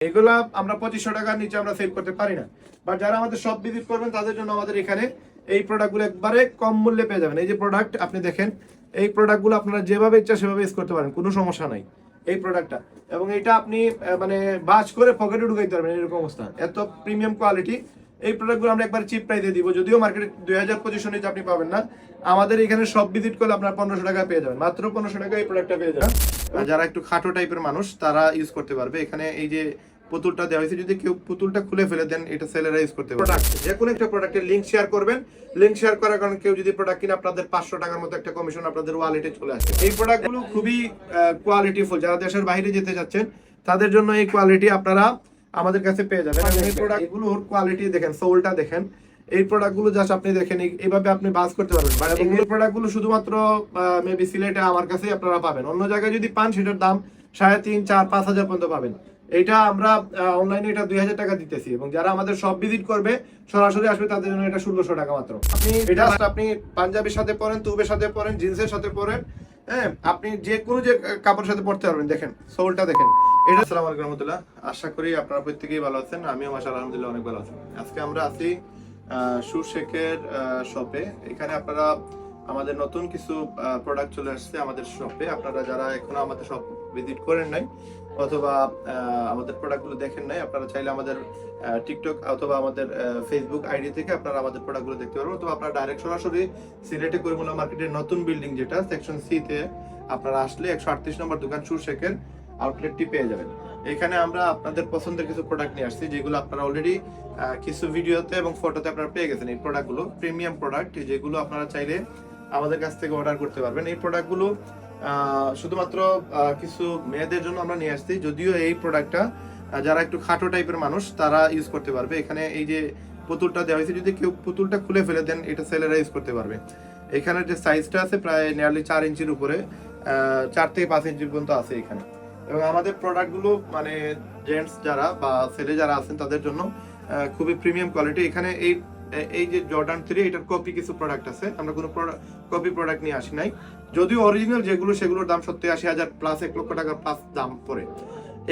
এগুলা আমরা পঁচিশশো টাকার নিচে আমরা সেল করতে পারি না। বাট যারা আমাদের সব ভিজিট করবেন, তাদের জন্য আমাদের এখানে এই প্রোডাক্টগুলো একবারে কম মূল্যে পেয়ে যাবেন। এই যে প্রোডাক্ট আপনি দেখেন, এই প্রোডাক্টগুলো আপনারা যেভাবে ইচ্ছা সেভাবে ইউজ করতে পারেন, কোনো সমস্যা নাই এই প্রোডাক্টটা এবং এটা আপনি মানে বাজ করে পকেটে ঢুকাইতে পারবেন এরকম অবস্থা। এত প্রিমিয়াম কোয়ালিটি এই প্রোডাক্টগুলো আমরা একবার চিপ প্রাইসে দিব। যদিও মার্কেটে দুই হাজার পঁচিশশো নিচে আপনি পাবেন না। আমাদের এখানে সব ভিজিট করলে আপনার পনেরোশো টাকা পেয়ে যাবেন। মাত্র পনেরোশো টাকা এই প্রোডাক্টটা পেয়ে যাবেন। যারা একটু খাটো টাইপের মানুষ, তারা ইউজ করতে পারবে। এখানে এই যে পুতুলটা দেওয়া হয়েছে। যদি কেউ পুতুলটা খুলে ফেলে দেন এটা সেলেরা ইউজ করতে পারবে প্রোডাক্ট যে কোনো একটা প্রোডাক্টের লিঙ্ক শেয়ার করবেন। লিঙ্ক শেয়ার করার কারণে কেউ যদি প্রোডাক্ট কিনে আপনাদের পাঁচশো টাকার মতো একটা কমিশন আপনাদের ওয়ালেটে চলে আসে। এই প্রোডাক্টগুলো খুবই কোয়ালিটিফুল যারা দেশের বাইরে যেতে যাচ্ছেন তাদের জন্য এই কোয়ালিটি আপনারা আমাদের কাছে পেয়ে যাবেন। এই প্রোডাক্ট এগুলোর কোয়ালিটি দেখেন সোলটা দেখেন। এই প্রোডাক্টগুলো জাস্ট আপনি দেখেন এইভাবে আপনি বাস করতে পারবেন। বাট এগুলো প্রোডাক্টগুলো শুধুমাত্র মেবি সিলেটে আমার কাছেই আপনারা পাবেন। অন্য জায়গায় যদি পান সেটার দাম সাড়ে তিন চার পাঁচ হাজার পর্যন্ত পাবেন। এটা আমরা অনলাইনে এটা দুই হাজার টাকা দিতেছি এবং যারা আমাদের সব ভিজিট করবে সরাসরি আসবে তাদের জন্য এটা ষোলোশো টাকা মাত্র। আপনি এটা আপনি পাঞ্জাবির সাথে পরেন তুবের সাথে পরেন জিন্সের সাথে পরেন হ্যাঁ? আপনি যে কোনো যে কাপড়ের সাথে পড়তে পারবেন দেখেন সোলটা দেখেন। এটা আসসালামু আলাইকুম রহমতুল্লাহ। আশা করি আপনারা প্রত্যেকেই ভালো আছেন আমিও মাশাআল্লাহ আলহামদুলিল্লাহ অনেক ভালো আছি। আজকে আমরা আছি সুর শেখের শপে এখানে আপনারা আমাদের নতুন কিছু প্রোডাক্ট চলে আসছে আমাদের শপে আপনারা যারা এখনও আমাদের শপ ভিজিট করেন নাই অথবা আমাদের প্রোডাক্টগুলো দেখেন নাই, আপনারা চাইলে আমাদের টিকটক অথবা আমাদের ফেসবুক আইডি থেকে আপনারা আমাদের প্রোডাক্টগুলো দেখতে পারবেন। অথবা আপনারা ডাইরেক্ট সরাসরি সিলেটে করিমুল্লা মার্কেটের নতুন বিল্ডিং যেটা সেকশন সি তে আপনারা আসলে একশো আটত্রিশ নম্বর দোকান সুর শেখের আউটলেটটি পেয়ে যাবেন। এখানে আমরা আপনাদের পছন্দের কিছু প্রোডাক্ট নিয়ে আসছি, যেগুলো আপনারা অলরেডি কিছু ভিডিওতে এবং ফটোতে আপনারা পেয়ে গেছেন এই প্রোডাক্টগুলো প্রিমিয়াম প্রোডাক্ট যেগুলো আপনারা চাইলে আমাদের কাছ থেকে অর্ডার করতে পারবেন। এই প্রোডাক্টগুলো শুধুমাত্র কিছু মেয়েদের জন্য আমরা নিয়ে আসছি। যদিও এই প্রোডাক্টটা যারা একটু খাটো টাইপের মানুষ, তারা ইউজ করতে পারবে। এখানে এই যে পুতুলটা দেওয়া হয়েছে, যদি কেউ পুতুলটা খুলে ফেলে দেন, এটা ছেলেরা ইউজ করতে পারবে। এখানে যে সাইজটা আছে, প্রায় নিয়ারলি চার ইঞ্চির উপরে চার থেকে পাঁচ ইঞ্চি পর্যন্ত আছে এখানে। এবং আমাদের প্রোডাক্টগুলো মানে জেন্টস যারা বা ছেলে যারা আছেন, তাদের জন্য খুবই প্রিমিয়াম কোয়ালিটি এখানে এই এই যে জর্ডান থ্রি এটার কপি কিছু প্রোডাক্ট আছে। আমরা কোনো কপি প্রোডাক্ট নিয়ে আসি নাই। যদিও অরিজিনাল যেগুলো, সেগুলোর দাম সত্যি আশি হাজার প্লাস এক লক্ষ টাকার প্লাস দাম পড়ে।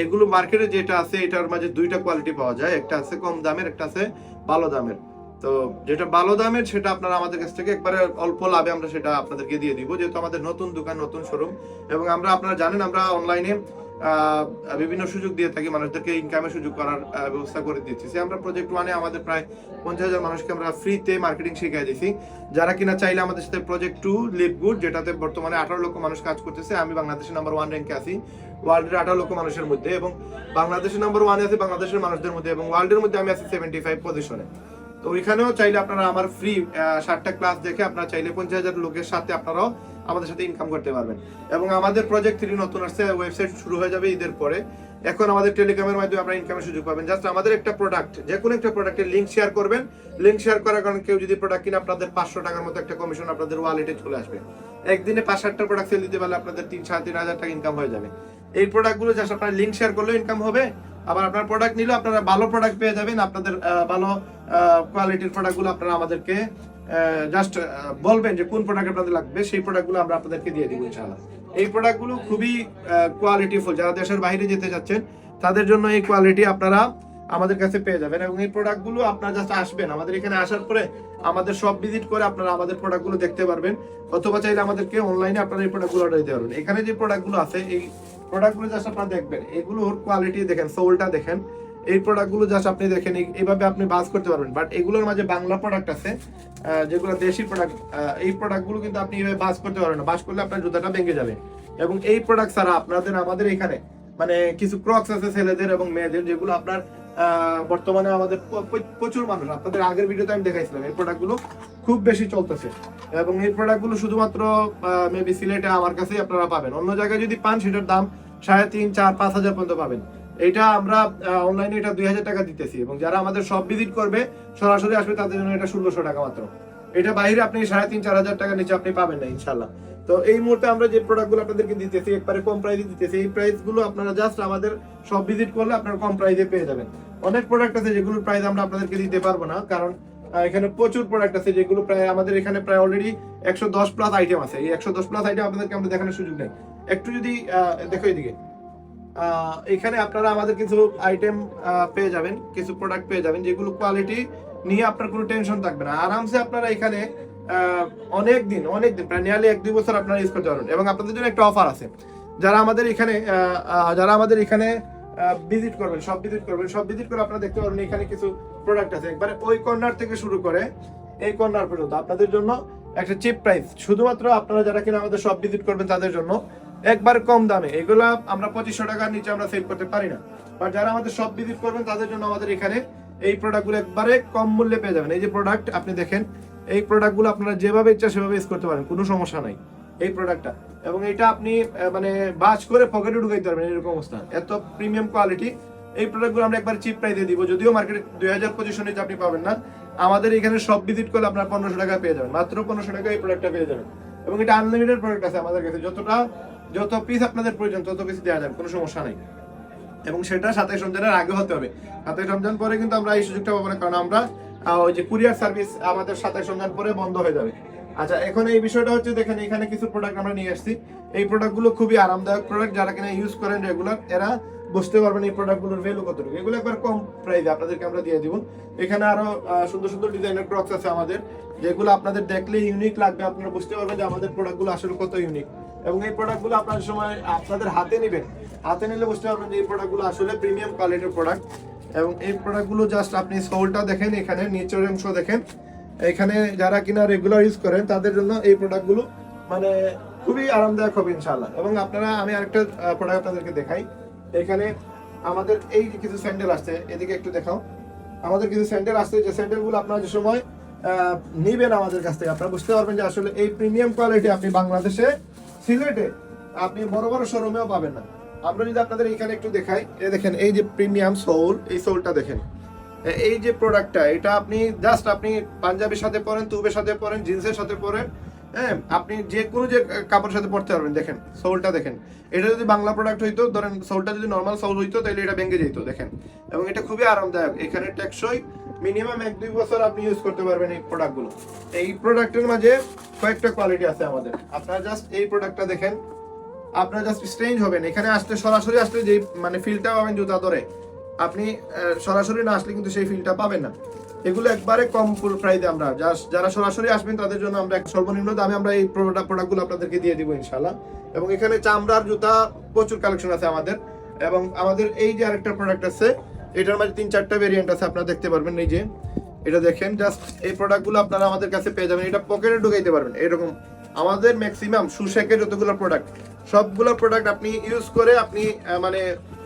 এগুলো মার্কেটে যেটা আছে, এটার মাঝে দুইটা কোয়ালিটি পাওয়া যায়। একটা আছে কম দামের, একটা আছে ভালো দামের। তো যেটা ভালো দামের, সেটা আপনারা আমাদের কাছ থেকে একবারে অল্প লাভে আমরা সেটা আপনাদেরকে দিয়ে দিব। যেহেতু আমাদের নতুন দোকান, নতুন শোরুম এবং আমরা, আপনারা জানেন, আমরা অনলাইনে বিভিন্ন সুযোগ দিয়ে থাকি, মানুষদেরকে ইনকামের সুযোগ করার ব্যবস্থা করে দিচ্ছি। সে আমরা প্রজেক্ট ওয়ানে আমাদের প্রায় পঞ্চাশ হাজার মানুষকে আমরা ফ্রিতে মার্কেটিং শিখিয়ে দিয়েছি। যারা কিনা চাইলে আমাদের সাথে প্রজেক্ট টু লিভ গুড যেটাতে বর্তমানে আঠারো লক্ষ মানুষ কাজ করতেছে, আমি বাংলাদেশের নাম্বার ওয়ান র্যাঙ্কে আছি। ওয়ার্ল্ডের আঠারো লক্ষ মানুষের মধ্যে এবং বাংলাদেশের নাম্বার ওয়ানে আছে বাংলাদেশের মানুষদের মধ্যে এবং ওয়ার্ল্ডের মধ্যে আমি আছি সেভেন্টি ফাইভ পজিশনে তো ওইখানেও চাইলে আপনারা আমার ফ্রি ষাটটা ক্লাস দেখে আপনারা চাইলে পঞ্চাশ হাজার লোকের সাথে আপনারাও আমাদের সাথে ইনকাম করতে পারবেন। এবং আমাদের প্রজেক্ট থ্রি নতুন আসছে ওয়েবসাইট শুরু হয়ে যাবে ঈদের পরে। এখন আমাদের টেলিগ্রামের মাধ্যমে আপনারা ইনকামের সুযোগ পাবেন। জাস্ট আমাদের একটা প্রোডাক্ট যে কোনো একটা প্রোডাক্টের লিঙ্ক শেয়ার করবেন। লিঙ্ক শেয়ার করার কারণে কেউ যদি প্রোডাক্ট কিনে, আপনাদের পাঁচশো টাকার মতো একটা কমিশন আপনাদের ওয়ালেটে চলে আসবে। একদিনে পাঁচ ষাটটা প্রোডাক্ট সেল দিতে পারলে আপনাদের তিন, সাড়ে তিন হাজার টাকা ইনকাম হয়ে যাবে। এই প্রোডাক্টগুলো জাস্ট আপনার লিঙ্ক শেয়ার করলেও ইনকাম হবে। আবার আপনার প্রোডাক্ট নিলেও আপনারা ভালো প্রোডাক্ট পেয়ে যাবেন। আপনাদের ভালো কোয়ালিটির প্রোডাক্টগুলো আপনারা আমাদেরকে জাস্ট বলবেন যে কোন প্রোডাক্ট আপনাদের লাগবে, সেই প্রোডাক্টগুলো আমরা আপনাদেরকে দিয়ে দিব ইনশাআল্লাহ। এই প্রোডাক্টগুলো খুবই কোয়ালিটিফুল যারা দেশের বাইরে যেতে যাচ্ছেন তাদের জন্য এই কোয়ালিটি আপনারা আমাদের কাছে পেয়ে যাবেন। এবং এই প্রোডাক্টগুলো আপনারা জাস্ট আসবেন। আমাদের এখানে আসার পরে আমাদের সব ভিজিট করে আপনারা আমাদের প্রোডাক্টগুলো দেখতে পারবেন। অথবা চাইলে আমাদেরকে অনলাইনে আপনারা এই প্রোডাক্টগুলো অর্ডার দিতে পারবেন। এখানে যে প্রোডাক্টগুলো আছে, এই প্রোডাক্টগুলো জাস্ট আপনারা দেখবেন। এগুলোর কোয়ালিটি দেখেন সোলটা দেখেন। এই প্রোডাক্টগুলো জাস্ট আপনি দেখেন, এই- এইভাবে আপনি বাস করতে পারবেন। বাট এগুলোর মাঝে বাংলা প্রোডাক্ট আছে যেগুলো দেশি প্রোডাক্ট এই প্রোডাক্টগুলো কিন্তু আপনি এইভাবে বাস করতে পারবেন না। বাস করলে আপনার জুতাটা ভেঙে যাবে। এবং এই প্রোডাক্ট ছাড়া আপনাদের, আমাদের এখানে মানে কিছু ক্রক্স আছে ছেলেদের এবং মেয়েদের, যেগুলো আপনার বর্তমানে আমাদের প্রচুর মানুষ। আপনাদের আগের ভিডিওতে আমি দেখাইছিলাম, এই প্রোডাক্টগুলো খুব বেশি চলতেছে। এবং এই প্রোডাক্টগুলো শুধুমাত্র মেবি সিলেটে আমার কাছেই আপনারা পাবেন। অন্য জায়গায় যদি পান, সেটার দাম সাড়ে তিন, চার, পাঁচ হাজার পর্যন্ত পাবেন। এটা আমরা অনলাইনে এটা দুই হাজার টাকা দিতেছি এবং যারা আমাদের সব ভিজিট করবে, সরাসরি আসবে, তাদের জন্য এটা ষোলোশো টাকা মাত্র। এটা বাইরে আপনি সাড়ে তিন, চার হাজার টাকার নিচে আপনি পাবেন না ইনশাল্লাহ তো এই মুহূর্তে আমরা যে প্রোডাক্টগুলো আপনাদেরকে দিতেছি, একবারে কম প্রাইসে দিতেছি, এই প্রাইসগুলো আপনারা জাস্ট আমাদের সব ভিজিট করলে আপনারা কম প্রাইসে পেয়ে যাবেন। অনেক প্রোডাক্ট আছে যেগুলোর প্রাইস আমরা আপনাদেরকে দিতে পারব না, কারণ এখানে প্রচুর প্রোডাক্ট আছে যেগুলো প্রায় আমাদের এখানে প্রায় অলরেডি একশো দশ প্লাস আইটেম আছে। এই একশো দশ প্লাস আইটেম আপনাদেরকে আমরা দেখানোর সুযোগ নেই। একটু যদি দেখো এদিকে। এখানে আপনারা আমাদের কিছু আইটেম পেয়ে যাবেন, কিছু প্রোডাক্ট পেয়ে যাবেন, যেগুলো কোয়ালিটি নিয়ে আপনার কোনো টেনশন থাকবে না। আরামসে আপনারা এখানে অনেক দিন অনেক দিন, প্রায় নিয়ারলি এক দুই বছর আপনারা ইউজ করতে পারবেন। এবং আপনাদের জন্য একটা অফার আছে। যারা আমাদের এখানে যারা আমাদের এখানে ভিজিট করবেন সব ভিজিট করবেন সব ভিজিট করে আপনারা দেখতে পারবেন এখানে কিছু প্রোডাক্ট আছে। একবারে ওই কর্নার থেকে শুরু করে এই কর্নার পর্যন্ত। আপনাদের জন্য একটা চিপ প্রাইস শুধুমাত্র আপনারা যারা কিনা আমাদের সব ভিজিট করবেন তাদের জন্য একবার কম দামে। এগুলা আমরা পঁচিশশো টাকার নিচে আমরা সেল করতে পারি না। বাট যারা আমাদের সব ভিজিট করবেন, তাদের জন্য আমাদের এখানে এই প্রোডাক্টগুলো একবারে কম মূল্যে পেয়ে যাবেন। এই যে প্রোডাক্ট আপনি দেখেন, এই প্রোডাক্টগুলো আপনারা যেভাবে ইচ্ছা সেভাবে ইউজ করতে পারেন, কোনো সমস্যা নাই এই প্রোডাক্টটা এবং এটা আপনি মানে বাজ করে পকেটে ঢুকাইতে পারবেন, এরকম অবস্থা। এত প্রিমিয়াম কোয়ালিটি এই প্রোডাক্টগুলো আমরা একবার চিপ প্রাইসে দিব। যদিও মার্কেটে দুই হাজার, পঁচিশশো নিচে আপনি পাবেন না। আমাদের এখানে সব ভিজিট করলে আপনার পনেরোশো টাকা পেয়ে যাবেন। মাত্র পনেরোশো টাকা এই প্রোডাক্টটা পেয়ে যাবেন। এবং এটা আনলিমিটেড প্রোডাক্ট আছে আমাদের কাছে। যতটা যত পিস আপনাদের প্রয়োজন, তত পিস দেওয়া যাবে, কোনো সমস্যা নেই। এবং সেটা সাতাইশ রমজানের আগে হতে হবে। সাতাইশ রমজান পরে কিন্তু আমরা এই সুযোগটা পাবো না, কারণ আমরা ওই যে কুরিয়ার সার্ভিস আমাদের সাতাইশ রমজান পরে বন্ধ হয়ে যাবে। আচ্ছা এখন এই বিষয়টা হচ্ছে, দেখেন এখানে কিছু প্রোডাক্ট আমরা নিয়ে আসছি। এই প্রোডাক্টগুলো খুবই আরামদায়ক প্রোডাক্ট যারা কিনা ইউজ করেন রেগুলার এরা বুঝতে পারবেন এই প্রোডাক্টগুলোর ভ্যালু কতটুকু। এগুলো একবার কম প্রাইসে আপনাদেরকে আমরা দিয়ে দিব। এখানে আরও সুন্দর সুন্দর ডিজাইনের ক্রক্স আছে আমাদের, যেগুলো আপনাদের দেখলে ইউনিক লাগবে। আপনারা বুঝতে পারবেন যে আমাদের প্রোডাক্টগুলো আসলে কত ইউনিক এবং এই প্রোডাক্টগুলো আপনার সময়, আপনাদের হাতে নেবেন। হাতে নিলে বুঝতে পারবেন যে এই প্রোডাক্টগুলো আসলে প্রিমিয়াম কোয়ালিটির প্রোডাক্ট এবং এই প্রোডাক্টগুলো জাস্ট আপনি সোলটা দেখেন এখানে নিচের অংশ দেখেন। এখানে যারা কিনা রেগুলার ইউজ করেন, তাদের জন্য এই প্রোডাক্টগুলো মানে খুবই আরামদায়ক হবে ইনশাআল্লাহ। এবং আপনারা, আমি আরেকটা প্রোডাক্ট আপনাদেরকে দেখাই। এখানে আমাদের এই কিছু স্যান্ডেল আসছে, এদিকে একটু দেখাও। আমাদের কিছু স্যান্ডেল আসছে, যে স্যান্ডেলগুলো আপনারা যে সময় নিবেন আমাদের কাছ থেকে, আপনারা বুঝতে পারবেন যে আসলে এই প্রিমিয়াম কোয়ালিটি আপনি বাংলাদেশে সিলেটে আপনি বড় বড় শোরুমেও পাবেন না। আমরা যদি আপনাদের এখানে একটু দেখাই, এ দেখেন, এই যে প্রিমিয়াম সোল এই সোলটা দেখেন। এই যে প্রোডাক্টটা এটা আপনি জাস্ট আপনি পাঞ্জাবির সাথে পরেন তুবের সাথে পরেন জিন্সের সাথে পরেন হ্যাঁ আপনি যে কোনো যে কাপড়ের সাথে পরতে পারবেন। দেখেন সোলটা দেখেন। এটা যদি বাংলা প্রোডাক্ট হইতো, ধরেন সোলটা যদি নর্মাল সোল হইতো তাহলে এটা ভেঙে যেত, দেখেন। এবং এটা খুবই আরামদায়ক। এখানে টেকসই মিনিমাম এক দুই বছর আপনি ইউজ করতে পারবেন এই প্রোডাক্টগুলো এই প্রোডাক্টের মাঝে কয়েকটা কোয়ালিটি আছে আমাদের। আপনারা জাস্ট এই প্রোডাক্টটা দেখেন। আপনারা জাস্ট স্ট্রেঞ্জ হবেন। এখানে আসতে সরাসরি আসলে যে মানে ফিলটা পাবেন জুতা ধরে, আপনি সরাসরি না আসলে কিন্তু সেই ফিলটা পাবেন না। এগুলো একবারে কম প্রাইসে আমরা যারা সরাসরি আসবেন তাদের জন্য আমরা সর্বনিম্ন দামে আমরা এই প্রোডাক্ট প্রোডাক্টগুলো আপনাদেরকে দিয়ে দিব ইনশাল্লাহ এবং এখানে চামড়ার জুতা প্রচুর কালেকশন আছে আমাদের। এবং আমাদের এই যে আরেকটা প্রোডাক্ট আছে এটার মাঝে তিন চারটা ভেরিয়েন্ট আছে, আপনারা দেখতে পারবেন এই যে। এটা দেখেন জাস্ট এই প্রোডাক্টগুলো আপনারা আমাদের কাছে পেয়ে যাবেন। এটা পকেটে ঢুকাইতে পারবেন, এরকম। আমাদের ম্যাক্সিমাম সুশেকের যতগুলো প্রোডাক্ট সবগুলো প্রোডাক্ট আপনি ইউজ করে আপনি মানে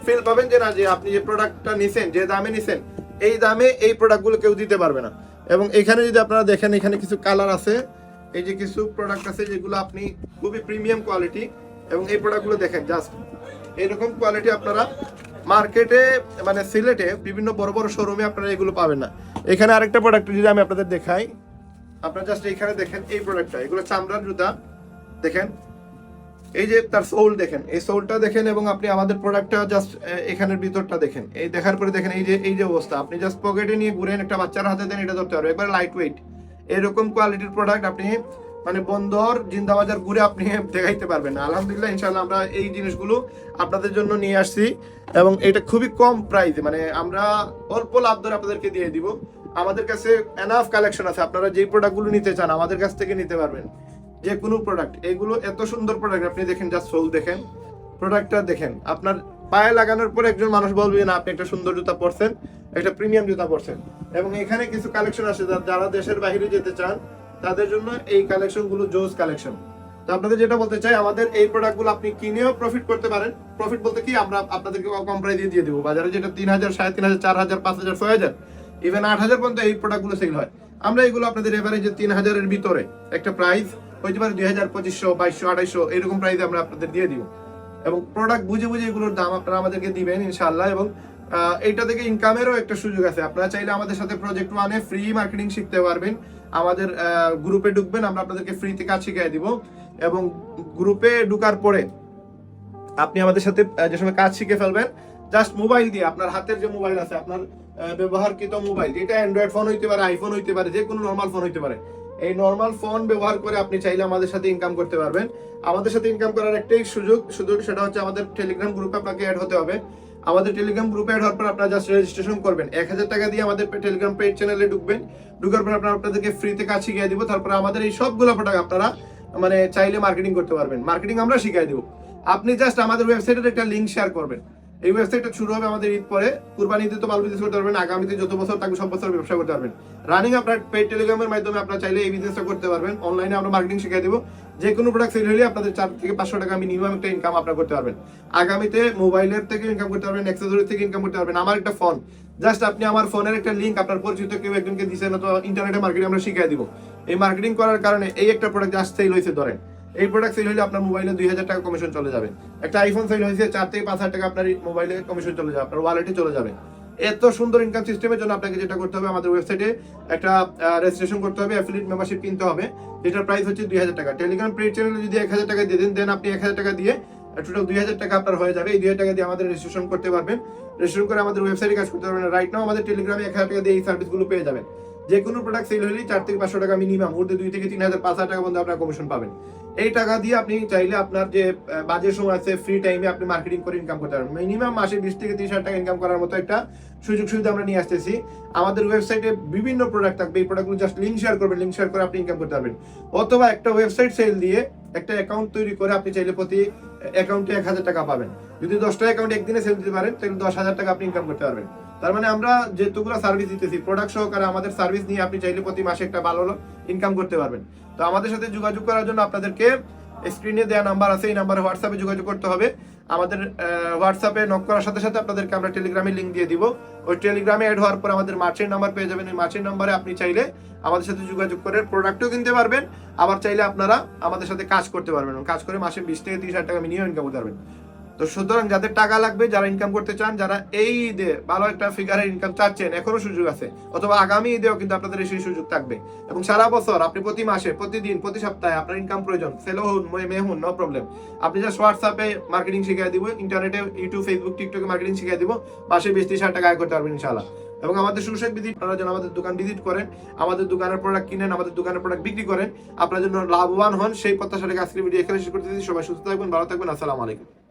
ফিল পাবেন যে না, যে আপনি যে প্রোডাক্টটা নিছেন, যে দামে নিছেন, এই দামে এই প্রোডাক্টগুলো কেউ দিতে পারবে না। এবং এখানে যদি আপনারা দেখেন, এখানে কিছু কালার আছে। এই যে কিছু প্রোডাক্ট আছে যেগুলো আপনি খুবই প্রিমিয়াম কোয়ালিটি এবং এই প্রোডাক্টগুলো দেখেন জাস্ট এরকম কোয়ালিটি আপনারা মার্কেটে মানে সিলেটে বিভিন্ন বড় বড় শোরুমে আপনারা এগুলো পাবেন না। এখানে আরেকটা প্রোডাক্ট যদি আমি আপনাদের দেখাই, আপনারা জাস্ট এখানে দেখেন এই প্রোডাক্টটা এগুলো চামড়ার জুতা, দেখেন। এই যে তার সোল দেখেন, এই সোলটা দেখেন এবং আপনি আমাদের প্রোডাক্টটা জাস্ট এখানের ভিতরটা দেখেন। এই দেখার পরে দেখেন এই যে এই যে অবস্থা। আপনি জাস্ট পকেটে নিয়ে ঘুরেন, একটা বাচ্চার হাতে দেন, এটা ধরতে পারবে একবার লাইট ওয়েট এরকম কোয়ালিটির প্রোডাক্ট আপনি মানে বন্দর, জিন্দাবাজার ঘুরে আপনি দেখাইতে পারবেন। আলহামদুলিল্লাহ ইনশাল্লাহ আমরা এই জিনিসগুলো আপনাদের জন্য নিয়ে আসছি। এবং এটা খুবই কম প্রাইসে মানে আমরা অল্প লাভ ধরে আপনাদেরকে দিয়ে দিব। আমাদের কাছে এনাফ কালেকশন আছে। আপনারা যেই প্রোডাক্টগুলো নিতে চান, আমাদের কাছ থেকে নিতে পারবেন। যে কোনো প্রোডাক্ট এগুলো এত সুন্দর প্রোডাক্ট আপনি দেখেন জাস্ট সোল দেখেন। প্রোডাক্টটা দেখেন, আপনার পায়ে লাগানোর পর একজন মানুষ বলবে, না, আপনি একটা সুন্দর জুতা পরছেন, একটা প্রিমিয়াম জুতা পরছেন। এবং এখানে কিছু কালেকশন আছে, যারা দেশের বাইরে যেতে চান তাদের জন্য এই কালেকশনগুলো জোস কালেকশন তো আপনাদের যেটা বলতে চাই, আমাদের এই প্রোডাক্টগুলো আপনি কিনেও প্রফিট করতে পারেন। প্রফিট বলতে কি, আমরা আপনাদেরকে কম প্রাইস দিয়ে দিয়ে দেবো। বাজারে যেটা তিন হাজার, সাড়ে তিন হাজার, চার হাজার, পাঁচ হাজার, ছয় হাজার ইভেন আট হাজার পর্যন্ত এই প্রোডাক্টগুলো সেল হয়। আমরা এগুলো আপনাদের এভারেজে তিন হাজারের ভিতরে একটা প্রাইস হইতে পারে দুই হাজার, পঁচিশশো, বাইশশো, আড়াইশো, এরকম প্রাইসে আমরা আপনাদের দিয়ে দিব। এবং প্রোডাক্ট বুঝে বুঝে এগুলোর দাম আপনারা আমাদেরকে দিবেন ইনশাআল্লাহ। এবং এইটা থেকে ইনকামেরও একটা সুযোগ আছে। আপনারা চাইলে আমাদের সাথে প্রজেক্ট ওয়ানে ফ্রি মার্কেটিং শিখতে পারবেন। আমাদের গ্রুপে ঢুকবেন, আমরা আপনাদেরকে ফ্রিতে কাজ শিখিয়ে দিব। এবং গ্রুপে ঢুকার পরে আপনি আমাদের সাথে যে সময় কাজ শিখে ফেলবেন জাস্ট মোবাইল দিয়ে, আপনার হাতের যে মোবাইল আছে, আপনার ব্যবহারকৃত মোবাইল যেটা অ্যান্ড্রয়েড ফোন হইতে পারে আইফোন হইতে পারে যে কোনো নর্মাল ফোন হইতে পারে, এই নর্মাল ফোন ব্যবহার করে আপনি চাইলে আমাদের সাথে ইনকাম করতে পারবেন। আমাদের সাথে ইনকাম করার একটাই সুযোগ সুযোগ সেটা হচ্ছে আমাদের টেলিগ্রাম গ্রুপে আপনাকে অ্যাড হতে হবে। আমাদের টেলিগ্রাম গ্রুপে অ্যাড হওয়ার পর আপনারা জাস্ট রেজিস্ট্রেশন করবেন। এক হাজার টাকা দিয়ে আমাদের টেলিগ্রাম পেজ চ্যানেলে ঢুকবেন। ঢুকার পর আপনারা আপনাদেরকে ফ্রিতে কাজ শিখিয়ে দিব। তারপর আমাদের এই সবগুলো প্রোডাক্ট আপনারা মানে চাইলে মার্কেটিং করতে পারবেন। মার্কেটিং আমরা শিখিয়ে দিব। আপনি জাস্ট আমাদের ওয়েবসাইটের একটা লিঙ্ক শেয়ার করবেন। এই ওয়েবসাইটটা শুরু হবে আমাদের ঈদ পরে। কুরবানিতে তো মাল বিজনেস করতে পারবেন আগামীতে যত বছর থাকবে সব বছর ব্যবসা করতে পারবেন। রানিং আপনার পেড টেলিগ্রামের মাধ্যমে আপনারা চাইলে এই বিজনেসটা করতে পারবেন। অনলাইনে আমরা মার্কেটিং শিখিয়ে দেবো। যে কোনো প্রোডাক্ট সেল হলে আপনাদের চার থেকে পাঁচশো টাকা মিনিমাম একটা ইনকাম আপনারা করতে পারবেন। আগামীতে মোবাইলের থেকে ইনকাম করতে পারবেন অ্যাক্সেসরি থেকে ইনকাম করতে পারবেন। আমার একটা ফোন জাস্ট আপনি আমার ফোনের একটা লিঙ্ক আপনার পরিচিত কেউ একজনকে দিচ্ছেন অথবা ইন্টারনেটে মার্কেটিং আমরা শিখিয়ে দিব। এই মার্কেটিং করার কারণে এই একটা প্রোডাক্ট সেল হয়েছে ধরেন। এই প্রোডাক্ট সেল হলে আপনার মোবাইলে দুই হাজার টাকা কমিশন চলে যাবে। একটা আইফোন সেল হয়েছে, চার থেকে পাঁচ হাজার টাকা আপনার মোবাইলে কমিশন চলে যাবে, আপনার ওয়ালেটে চলে যাবে। এত সুন্দর ইনকাম সিস্টেমের জন্য আপনাকে যেটা করতে হবে, আমাদের ওয়েবসাইটে একটা রেজিস্ট্রেশন করতে হবে অ্যাফিলিয়েট মেম্বারশিপ কিনতে হবে। যেটার প্রাইস হচ্ছে দুই হাজার টাকা। টেলিগ্রাম পেড চ্যানেলে যদি এক হাজার টাকা দিয়ে দেন দেন আপনি এক হাজার টাকা দিয়ে টোটাল দুই হাজার টাকা আপনার হয়ে যাবে। এই দুই হাজার টাকা দিয়ে আমাদের রেজিস্ট্রেশন করতে পারবেন। রেজিস্ট্রেশন করে আমাদের ওয়েবসাইটে কাজ করতে পারবেন। রাইট নাও আমাদের টেলিগ্রামে এক হাজার টাকা দিয়ে এই সার্ভিসগুলো পেয়ে যাবেন। যে কোনো প্রোডাক্ট সেল হলেই চার থেকে পাঁচশো টাকা মিনিমাম উর্ধে দুই থেকে তিন হাজার, পাঁচ হাজার টাকা পর্যন্ত আপনার কমিশন পাবেন। এই টাকা দিয়ে আপনি চাইলে আপনার যে বাজে সময় আছে ফ্রি টাইমে আপনি মার্কেটিং করে ইনকাম করতে পারবেন। মিনিমাম মাসে বিশ থেকে তিরিশ হাজার টাকা ইনকাম করার মতো একটা সুযোগ সুবিধা আমরা নিয়ে আসতেছি। আমাদের ওয়েবসাইটে বিভিন্ন প্রোডাক্ট থাকবে। এই প্রোডাক্টগুলো জাস্ট লিঙ্ক শেয়ার করবেন লিঙ্ক শেয়ার করে আপনি ইনকাম করতে পারবেন। অথবা একটা ওয়েবসাইট সেল দিয়ে একটা অ্যাকাউন্ট তৈরি করে আপনি চাইলে প্রতি অ্যাকাউন্টে এক হাজার টাকা পাবেন। যদি দশটা অ্যাকাউন্ট একদিনে সেল দিতে পারেন, তাহলে দশ হাজার টাকা আপনি ইনকাম করতে পারবেন। তার মানে আমরা যেটুকুরা সার্ভিস দিতেছি প্রোডাক্ট সহকারে আমাদের সার্ভিস নিয়ে আপনি চাইলে প্রতি মাসে একটা ভালো ইনকাম করতে পারবেন। তো আমাদের সাথে যোগাযোগ করার জন্য আপনাদেরকে স্ক্রিনে দেওয়া নাম্বার আছে, এই নাম্বারে হোয়াটসঅ্যাপে যোগাযোগ করতে হবে। আমাদের হোয়াটসঅ্যাপে নক করার সাথে সাথে আপনাদেরকে আমরা টেলিগ্রামে লিঙ্ক দিয়ে দিব। ওই টেলিগ্রামে অ্যাড হওয়ার পর আমাদের মার্চের নাম্বার পেয়ে যাবেন। ওই মার্চের নাম্বারে আপনি চাইলে আমাদের সাথে যোগাযোগ করে প্রোডাক্টও কিনতে পারবেন। আবার চাইলে আপনারা আমাদের সাথে কাজ করতে পারবেন। কাজ করে মাসে বিশ থেকে তিরিশ হাজার টাকা মিনিমাম ইনকাম করতে পারবেন। তো সুতরাং যাদের টাকা লাগবে, যারা ইনকাম করতে চান, যারা এই ঈদে ভালো একটা ফিগারের ইনকাম চাচ্ছেন, এখনও সুযোগ আছে। অথবা আগামী ঈদেও কিন্তু আপনাদের সেই সুযোগ থাকবে। এবং সারা বছর আপনি প্রতি মাসে, প্রতিদিন, প্রতি সপ্তাহে আপনার ইনকাম প্রয়োজন। সেলো হন মেয়ে হন নো প্রবলেম আপনি জাস্ট হোয়াটসঅ্যাপে মার্কেটিং শিখিয়ে দিব ইন্টারনেটে ইউটিউব ফেসবুক টিকটকে মার্কেটিং শিখিয়ে দিব, মাসে বিশ ত্রিশ হাজার টাকা আয় করতে পারবেন, ইনশাআল্লাহ। এবং আমাদের সুশেষ ভিজিট আপনারা যেন আমাদের দোকান ভিজিট করেন, আমাদের দোকানের প্রোডাক্ট কিনেন, আমাদের দোকানের প্রোডাক্ট বিক্রি করেন, আপনার জন্য লাভবান হন, সেই প্রত্যাশা রেখে আজকের ভিডিও এখানে শেষ করতেছি। সবাই সুস্থ থাকবেন, ভালো থাকবেন, আসসালামু আলাইকুম।